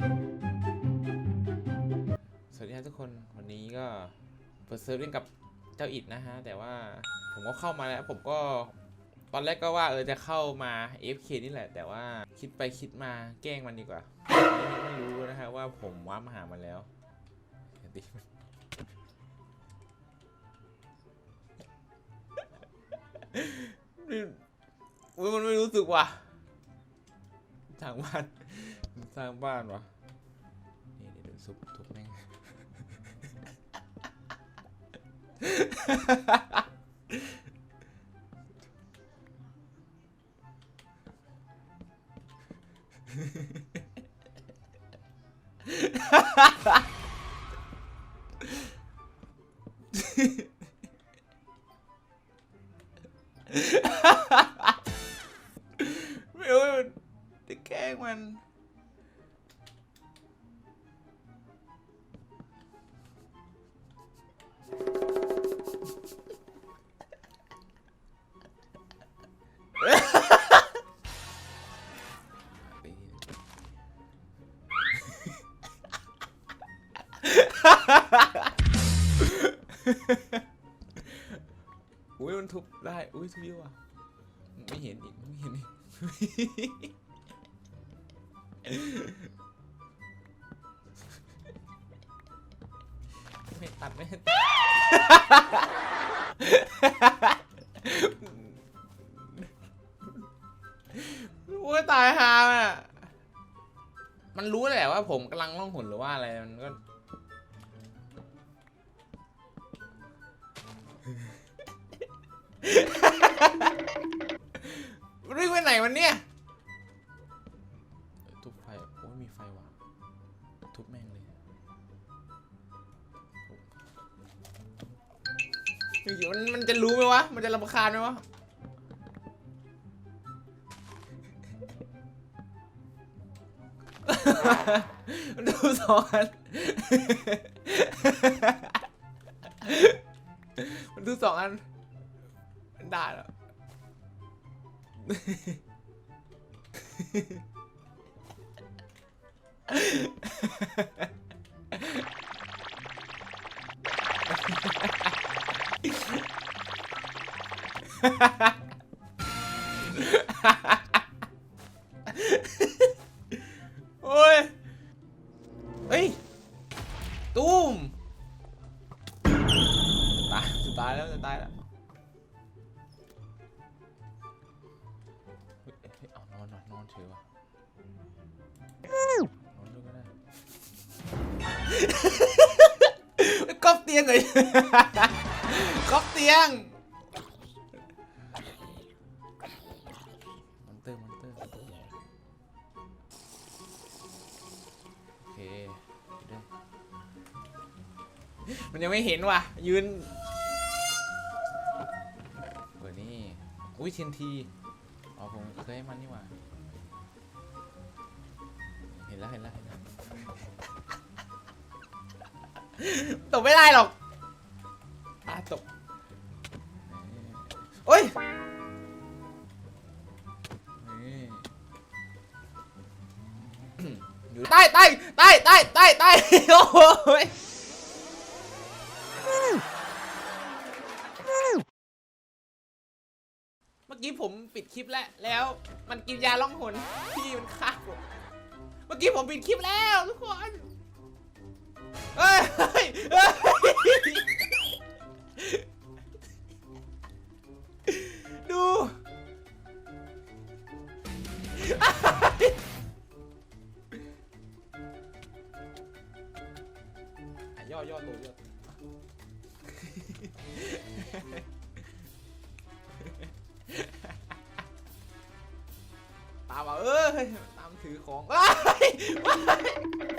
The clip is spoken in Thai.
สวัสดีครับทุกคนวันนี้ก็เปิดเซิร์ฟเล่นกับเจ้าอิดนะฮะ แต่ว่าผมก็เข้ามาแล้วผมก็ตอนแรกก็ว่าเออจะเข้ามา FK นี่แหละ แต่ว่าคิดไปคิดมาแกล้งมันดีกว่า ไม่รู้นะฮะว่าผมว้ามาหามันแล้วดีมันอุ้ยมันไม่รู้สึกว่ะทางบ้านสร้างบ้านวะนี่เดี๋ยวซุปทุบแม่ง ไม่รู้มันจะแกล้งมัน อุ้ยมันทุบได้ อุ้ยทุบเยอะว่ะไม่เห็นอีกไม่เห็นอีกไม่ตัดไม่ตัดโอ้ยตายฮาอะ มันรู้แหละว่าผมกำลังล่องหนหรือว่าอะไร มันก็ มันวิ่งไปไหนวันเนี่ยทุบไฟ โอ้ยมีไฟว่ะทุบแม่งเลยเฮ้ยมันมันจะรู้ไหมวะ มันจะรำคาญไหมวะดูสองอัน มันดูสองอันมันด่าแล้วโตายจะตายแล้วจะตายแล้วเฮ้ยเฮ้ยเอานอนนอนนอนเฉยว่ะนอนด้วยก็ได้ก๊อปเตียงเลยก๊อปเตียงมอนเตอร์มอนเตอร์โอเคเดี๋ยวมันยังไม่เห็นว่ะยืน อุ้ยเทนทีอ๋อผมเคยให้มันนี่หว่า เห็นแล้วเห็นแล้วเห็นแล้วตกไม่ได้หรอกอะตกโอ้ยอยู่ใต้ใต้ใต้ใต้ใต้ใต้โอ้ย มื่อกี้ผมปิดคลิปแล้วแล้วมันกินยาล่องหนพี่มันฆ่าผมเมื่อกี้ผมปิดคลิปแล้วทุกคนเฮ้ยเฮ้ยดูย่อย่อตัวย่อ ตามมาเอ้ยตามถือของเอ้ยว้าย